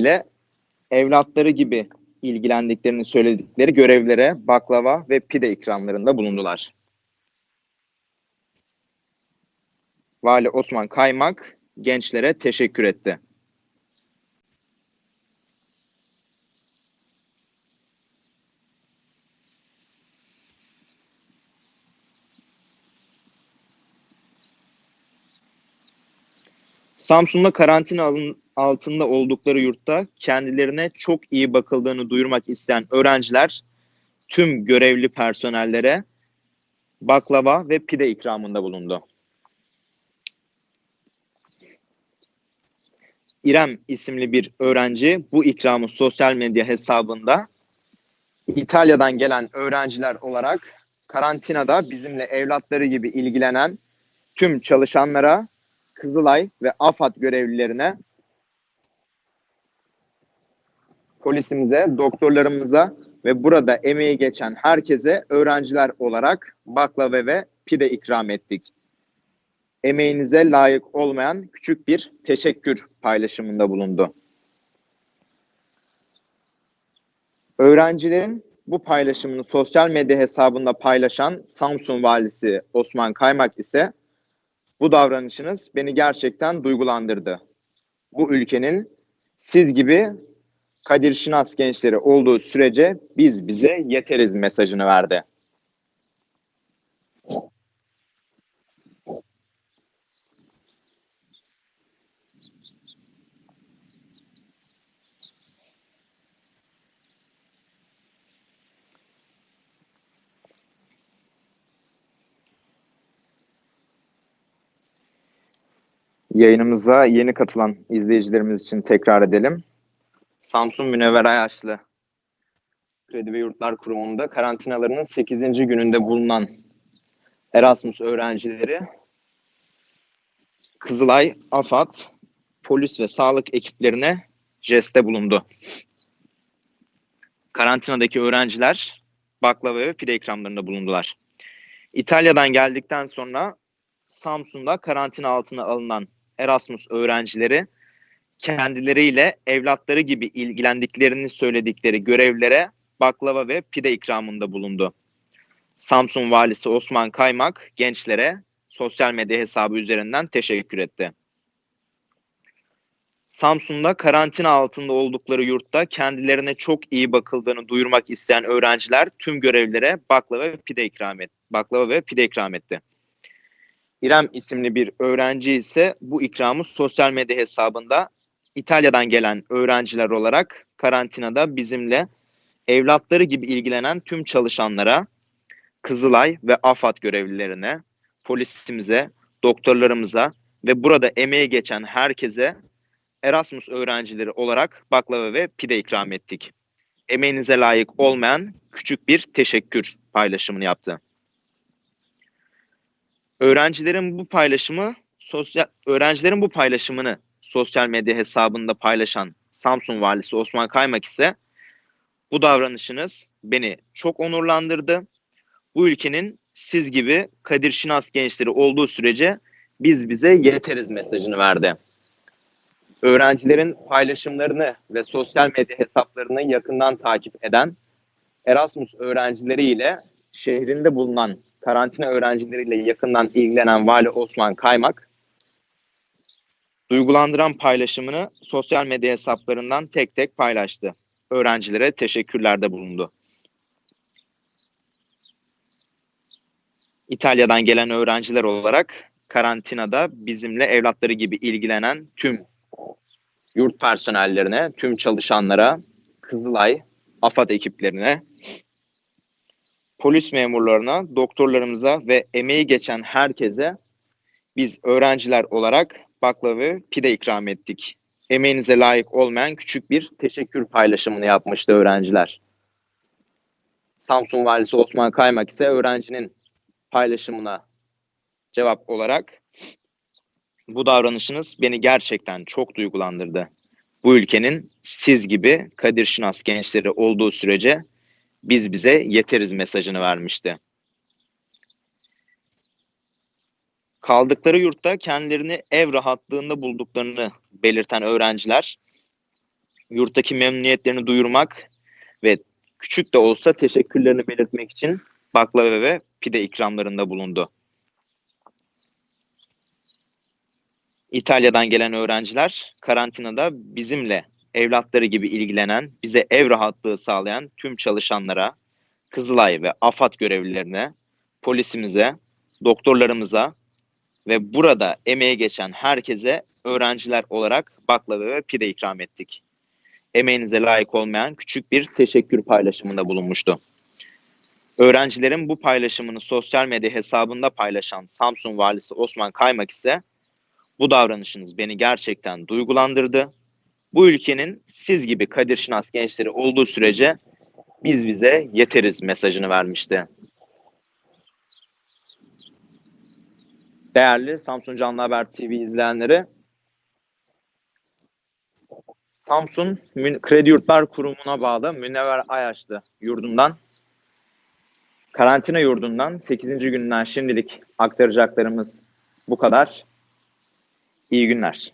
kendileriyle evlatları gibi ilgilendiklerini söyledikleri görevlere baklava ve pide ikramlarında bulundular. Vali Osman Kaymak gençlere teşekkür etti. Samsun'da karantina alın- altında oldukları yurtta kendilerine çok iyi bakıldığını duyurmak isteyen öğrenciler tüm görevli personellere baklava ve pide ikramında bulundu. İrem isimli bir öğrenci bu ikramı sosyal medya hesabında İtalya'dan gelen öğrenciler olarak karantinada bizimle evlatları gibi ilgilenen tüm çalışanlara, Kızılay ve AFAD görevlilerine, polisimize, doktorlarımıza ve burada emeği geçen herkese öğrenciler olarak baklava ve pide ikram ettik. Emeğinize layık olmayan küçük bir teşekkür paylaşımında bulundu. Öğrencilerin bu paylaşımını sosyal medya hesabında paylaşan Samsun Valisi Osman Kaymak ise bu davranışınız beni gerçekten duygulandırdı. Bu ülkenin siz gibi Kadir Şinas gençleri olduğu sürece biz bize yeteriz mesajını verdi. Yayınımıza yeni katılan izleyicilerimiz için tekrar edelim. Samsun Münevver Ayaşlı Kredi ve Yurtlar Kurumu'nda karantinalarının 8. gününde bulunan Erasmus öğrencileri Kızılay, AFAD, polis ve sağlık ekiplerine jeste bulundu. Karantinadaki öğrenciler baklava ve pide ikramlarında bulundular. İtalya'dan geldikten sonra Samsun'da karantina altına alınan Erasmus öğrencileri kendileriyle evlatları gibi ilgilendiklerini söyledikleri görevlere baklava ve pide ikramında bulundu. Samsun Valisi Osman Kaymak gençlere sosyal medya hesabı üzerinden teşekkür etti. Samsun'da karantina altında oldukları yurtta kendilerine çok iyi bakıldığını duyurmak isteyen öğrenciler tüm görevlilere baklava ve pide ikram et, baklava ve pide ikram etti. İrem isimli bir öğrenci ise bu ikramı sosyal medya hesabında İtalya'dan gelen öğrenciler olarak karantinada bizimle evlatları gibi ilgilenen tüm çalışanlara, Kızılay ve AFAD görevlilerine, polisimize, doktorlarımıza ve burada emeği geçen herkese Erasmus öğrencileri olarak baklava ve pide ikram ettik. Emeğinize layık olmayan küçük bir teşekkür paylaşımını yaptı. Öğrencilerin bu paylaşımı sosyal öğrencilerin bu paylaşımını sosyal medya hesabında paylaşan Samsun valisi Osman Kaymak ise bu davranışınız beni çok onurlandırdı. Bu ülkenin siz gibi Kadir Şinas gençleri olduğu sürece biz bize yeteriz mesajını verdi. Öğrencilerin paylaşımlarını ve sosyal medya hesaplarını yakından takip eden Erasmus öğrencileriyle şehrinde bulunan karantina öğrencileriyle yakından ilgilenen Vali Osman Kaymak duygulandıran paylaşımını sosyal medya hesaplarından tek tek paylaştı. Öğrencilere teşekkürlerde bulundu. İtalya'dan gelen öğrenciler olarak karantinada bizimle evlatları gibi ilgilenen tüm yurt personellerine, tüm çalışanlara, Kızılay, AFAD ekiplerine, polis memurlarına, doktorlarımıza ve emeği geçen herkese biz öğrenciler olarak baklava ve pide ikram ettik. Emeğinize layık olmayan küçük bir teşekkür paylaşımını yapmıştı öğrenciler. Samsun Valisi Osman Kaymak ise öğrencinin paylaşımına cevap olarak bu davranışınız beni gerçekten çok duygulandırdı. Bu ülkenin siz gibi Kadir Şinas gençleri olduğu sürece biz bize yeteriz mesajını vermişti. Kaldıkları yurtta kendilerini ev rahatlığında bulduklarını belirten öğrenciler yurttaki memnuniyetlerini duyurmak ve küçük de olsa teşekkürlerini belirtmek için baklava ve pide ikramlarında bulundu. İtalya'dan gelen öğrenciler karantinada bizimle evlatları gibi ilgilenen, bize ev rahatlığı sağlayan tüm çalışanlara, Kızılay ve AFAD görevlilerine, polisimize, doktorlarımıza ve burada emeğe geçen herkese öğrenciler olarak baklava ve pide ikram ettik. Emeğinize layık olmayan küçük bir teşekkür paylaşımında bulunmuştu. Öğrencilerin bu paylaşımını sosyal medya hesabında paylaşan Samsun Valisi Osman Kaymak ise bu davranışınız beni gerçekten duygulandırdı. Bu ülkenin siz gibi Kadir Şinas gençleri olduğu sürece biz bize yeteriz mesajını vermişti. Değerli Samsun Canlı Haber TV izleyenleri, Samsun Kredi Yurtlar Kurumu'na bağlı Münevver Ayaşlı yurdundan, karantina yurdundan 8. günden şimdilik aktaracaklarımız bu kadar. İyi günler.